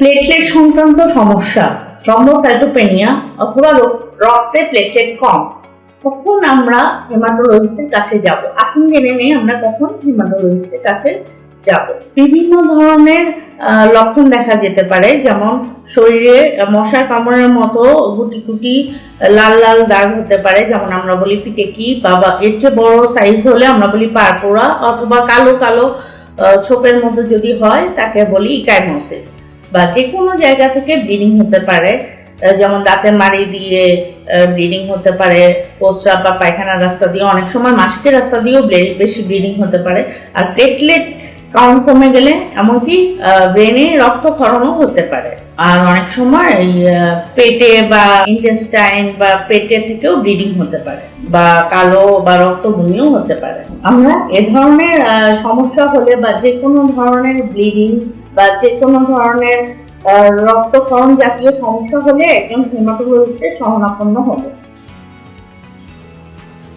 Platelet সংক্রান্ত সমস্যা thrombocytopenia অথবা রক- রক্তে প্লেটলেট কম। কখন আমরা হেমাটোলজিস্টের কাছে যাব? আসুন জেনে নেই আমরা কখন হেমাটোলজিস্টের কাছে যাব। বিভিন্ন ধরনের লক্ষণ দেখা যেতে পারে, যেমন শরীরে মশার কামড়ের মতো গুটি গুটি, লাল লাল দাগ হতে পারে, যেমন আমরা বলি পিটেকি, বা এর চেয়ে বড় সাইজ হলে আমরা বলি পারপোড়া, অথবা কালো কালো ছোপের মধ্যে যদি হয়, তাকে বলি ইকাইমোসিস বা যে কোনো জায়গা থেকে ব্লিডিং হতে পারে যেমন দাঁতের মাড়ি দিয়ে ব্লিডিং হতে পারে প্রস্রাব বা পায়খানার রাস্তা দিয়ে, অনেক সময় মাসিকের রাস্তা দিয়েও বেশি ব্লিডিং হতে পারে। আর প্লেটলেট কাউন্ট কমে গেলে এমনকি ব্রেনে রক্তক্ষরণও হতে পারে। আর অনেক সময় পেটে বা ইন্টেস্টাইন বা পেটে থেকেও ব্লিডিং হতে পারে বা কালো বা রক্ত বমিও হতে পারে। আমরা এ ধরনের সমস্যা হলে বা যে কোনো ধরনের ব্লিডিং বা যে কোনো ধরনের রক্তক্ষরণ জাতীয় সমস্যা হলে একজন হেমাটোলজিস্টের শরণাপন্ন হবে।